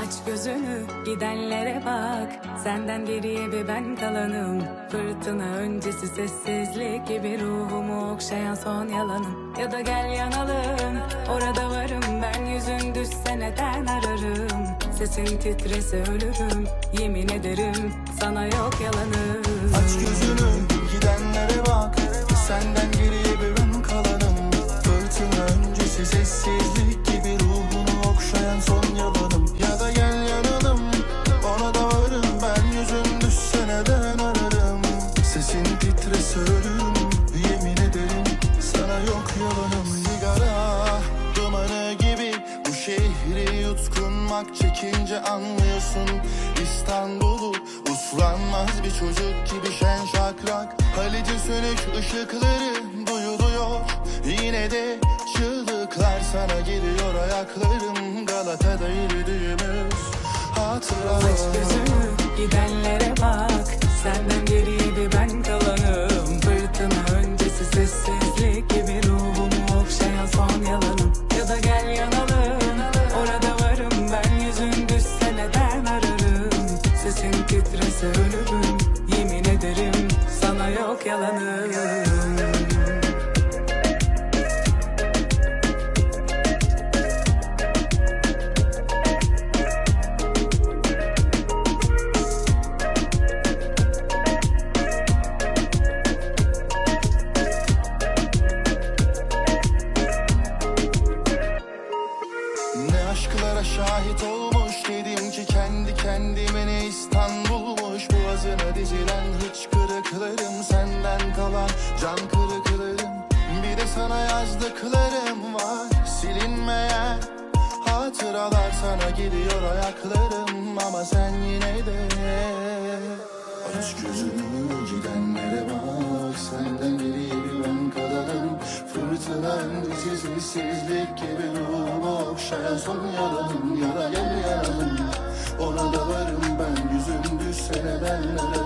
Aç gözünü gidenlere bak. Senden geriye bir ben kalanım. Fırtına öncesi sessizlik gibi Ruhumu okşayan son yalanım. Ya da gel yanalım Orada varım. Ben yüzün düşse neden ararım? Sesin titrese ölürüm Yemin ederim. Sana yok yalanım. Aç gözünü gidenlere bak. Senden geriye bir ben kalanım. Fırtına öncesi sessizlik gibi Ruhunu okşayan son yalanım Sesin titrese ölürüm Yemin ederim sana yok yalanım. Sigara dumanı gibi Bu şehri yutkunmak çekince anlıyorsun. İstanbul'u uslanmaz bir çocuk gibi şen şakrak. Halice sönük ışıkları duyuluyor. Yine de çığlıklar sana geliyor. Ayaklarım Galata'da yürüdüğümüz hatıra yok yalanım aşklara şahit olmuş dedim ki kendi kendime ne İstanbul'muş Boğazına dizilen hıçkırıklarım senden kalan. Can kırıklarım Bir de sana yazdıklarım var. Silinmeyen Hatıralar sana geliyor ayaklarım. Ama sen yine de Aç gözünü gidenlere bak. Senden geriye bir ben kalanım Fırtına öncesi sessizlik gibi Ruhumu okşayan son yalanım Ya da gel yanalım Ona da varım ben yüzüm düşse neden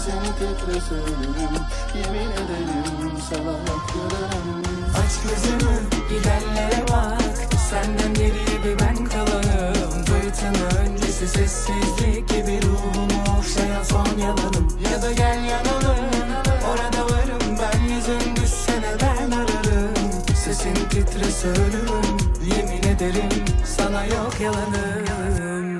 Sesini titrese ölürüm Yemin ederim sana yararım Aç gözünü gidenlere bak. Senden geriye bir ben kalanım. Fırtına öncesi sessizlik gibi Ruhumu okşayan son yalanım Ya da gel yanalım Orada varım. Ben yüzün düşse neden ararım. Sesin titrese ölürüm. Yemin ederim sana yok yalanım